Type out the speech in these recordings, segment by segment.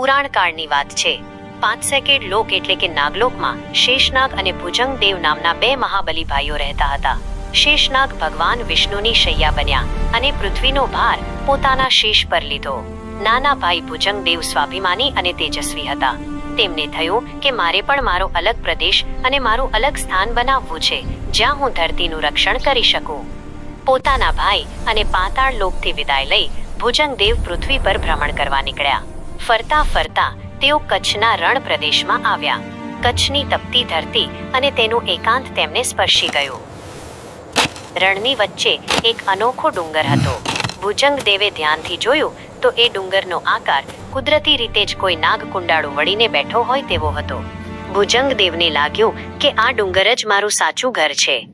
પુરાણકાળની વાત છે. પાંચ સેકેડ લોક એટલે કે નાગલોકમાં શેષનાગ અને ભુજંગ દેવ નામના બે મહાબલી ભાઈઓ રહેતા હતા. શેષનાગ ભગવાન વિષ્ણુની શૈયા બન્યા અને પૃથ્વીનો ભાર પોતાના શેષ પર લીધો. નાના ભાઈ ભુજંગદેવ સ્વાભિમાની અને તેજસ્વી હતા. તેમને થયું કે મારે પણ મારો અલગ પ્રદેશ અને મારું અલગ સ્થાન બનાવવું છે, જ્યાં હું ધરતીનું રક્ષણ કરી શકું. પોતાના ભાઈ અને પાતાળ લોકથી વિદાય લઈ ભુજંગદેવ પૃથ્વી પર ભ્રમણ કરવા નીકળ્યા. ફરતા ફરતા તેઓ કચ્છના રણ પ્રદેશમાં આવ્યા. કચ્છની તપતી ધરતી અને તેનું એકાંત તેમને સ્પર્શી ગયું. રણની વચ્ચે એક અનોખો ડુંગર હતો. ભુજંગ દેવે ધ્યાનથી જોયું તો એ ડુંગરનો આકાર કુદરતી રીતે જ કોઈ નાગ કુંડાળું વળીને બેઠો હોય તેવો હતો. ભુજંગ દેવને લાગ્યું કે આ ડુંગર જ મારું સાચું ઘર છે.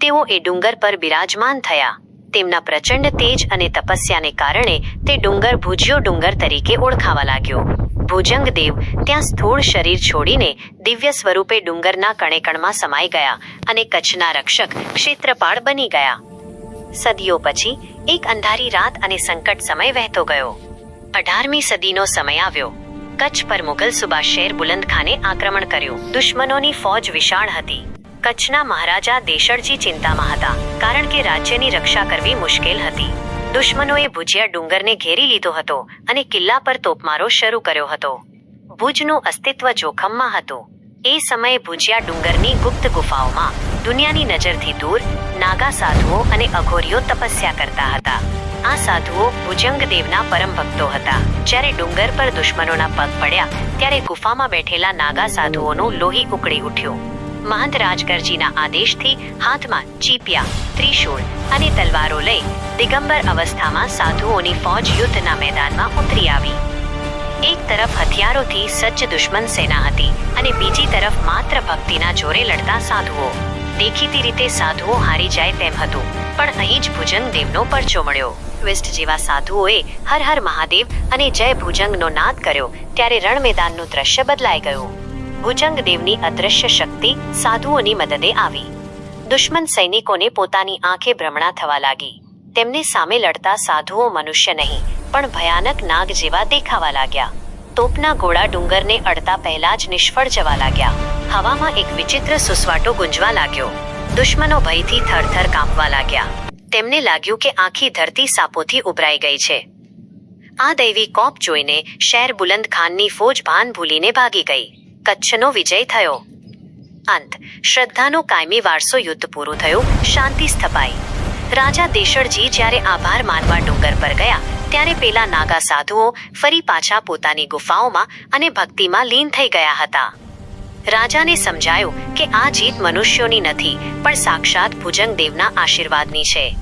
તેઓ એ ડુંગર પર બિરાજમાન થયા. તેમના પ્રચંડ તેજ અને તપસ્યાને કારણે તે ડુંગર ભુજ્યો ડુંગર તરીકે ઓળખાવા લાગ્યો. ભુજંગદેવ ત્યાં સ્થૂળ શરીર છોડીને દિવ્ય સ્વરૂપે ડુંગરના કણેકણમાં સમાઈ ગયા અને કચ્છના રક્ષક ક્ષેત્રપાળ બની ગયા. સદીઓ પછી એક અંધારી રાત અને સંકટ સમય વહેતો ગયો. અઢારમી સદીનો સમય આવ્યો. કચ્છ પર મુઘલ સુબા શેર બુલંદ ખાને આક્રમણ કર્યું. દુશ્મનોની ફોજ વિશાળ હતી. કચ્છના મહારાજા દેશળજી ચિંતામાં હતા, કારણ કે રાજ્યની રક્ષા કરવી મુશ્કેલ હતી. દુશ્મનોએ ભુજિયા ડુંગરને ઘેરી લીધો હતો અને કિલ્લા પર તોપમારો શરૂ કર્યો હતો. ભુજનું અસ્તિત્વ જોખમમાં હતું. એ સમયે ભુજિયા ડુંગરની ગુપ્ત ગુફાઓમાં દુનિયાની નજરથી દૂર નાગા સાધુઓ અને અઘોરીઓ તપસ્યા કરતા હતા. આ સાધુઓ ભુજંગદેવના પરમ ભક્તો હતા. જ્યારે ડુંગર પર દુશ્મનોના પગ પડ્યા, ત્યારે ગુફામાં બેઠેલા નાગા સાધુઓનું લોહી ઉકળી ઉઠ્યું. મહંત રાજગરજીના આદેશથી હાથમાં ચીપિયા, ત્રિશૂળ અને તલવારો લઈ દિગંબર અવસ્થામાં સાધુઓની ફોજ યુદ્ધના મેદાનમાં ઉતરી આવી. એક તરફ હથિયારોથી સજ્જ દુશ્મન સેના હતી અને બીજી તરફ માત્ર ભક્તિના જોરે લડતા સાધુઓ. દેખીતી રીતે સાધુઓ હારી જાય તેમ હતું, પણ અહીં જ ભુજંગ દેવનો પરચો મળ્યો. ટ્વિસ્ટ જેવા સાધુઓએ હર હર મહાદેવ અને જય ભુજંગનો નાદ કર્યો, ત્યારે રણ મેદાનનું દ્રશ્ય બદલાઈ ગયું. ભુજંગદેવની અદૃશ્ય શક્તિ સાધુઓની મદદે આવી. દુશ્મન સૈનિકોને પોતાની આંખે ભ્રમણા થવા લાગી. તેમને સામે લડતા સાધુઓ મનુષ્ય નહીં, પણ ભયાનક નાગ જેવા દેખાવા લાગ્યા. તોપના ગોળા ડુંગરને અડતા પહેલા જ નિષ્ફળ જવા લાગ્યા. હવામાં એક વિચિત્ર સુસવાટો ગુંજવા લાગ્યો. દુશ્મનો ભયથી થરથર કાંપવા લાગ્યા. તેમને લાગ્યું કે આખી ધરતી સાપોથી ઉભરાઈ ગઈ છે. આ દૈવી કોપ જોઈને શેર બુલંદ ખાનની ફોજ ભાન ભૂલીને ભાગી ગઈ. કચ્છનો વિજય થયો. અંત, શ્રદ્ધાનો કાયમી વારસો યુદ્ધ પૂરું થયું, શાંતિ સ્થપાઈ. રાજા દેશળજી જ્યારે આભાર માનવા ડુંગર પર ગયા, ત્યારે પેલા નાગા સાધુઓ ફરી પાછા પોતાની ગુફાઓમાં અને ભક્તિમાં લીન થઈ ગયા હતા. રાજાને સમજાયું કે આ જીત મનુષ્યોની નથી, પણ સાક્ષાત ભુજંગદેવના આશીર્વાદની છે.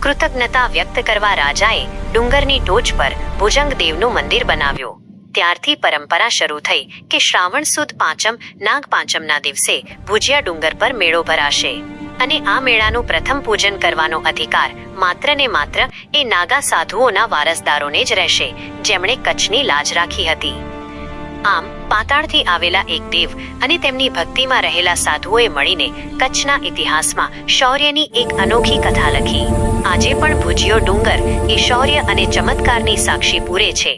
કૃતજ્ઞતા વ્યક્ત કરવા રાજાએ ડુંગરની ટોચ પર ભુજંગદેવનું મંદિર બનાવ્યું. ત્યારથી પરંપરા શરૂ થઈ કે શ્રાવણ સુદ પાંચમ, નાગ પાંચમના દિવસે ભુજિયા ડુંગર પર મેળો ભરાશે. અને આ મેળાનું પ્રથમ પૂજન કરવાનો અધિકાર માત્ર ને માત્ર એ નાગા સાધુઓના વારસદારોને જ રહેશે, જેમણે કચ્છની લાજ રાખી હતી. આમ, પાતાળથી આવેલા એક દેવ અને તેમની ભક્તિમાં રહેલા સાધુઓએ મળીને કચ્છના ઇતિહાસમાં શૌર્યની એક અનોખી કથા લખી. આજે પણ ભુજિયો ડુંગર એ શૌર્ય અને ચમત્કારની સાક્ષી પૂરે છે.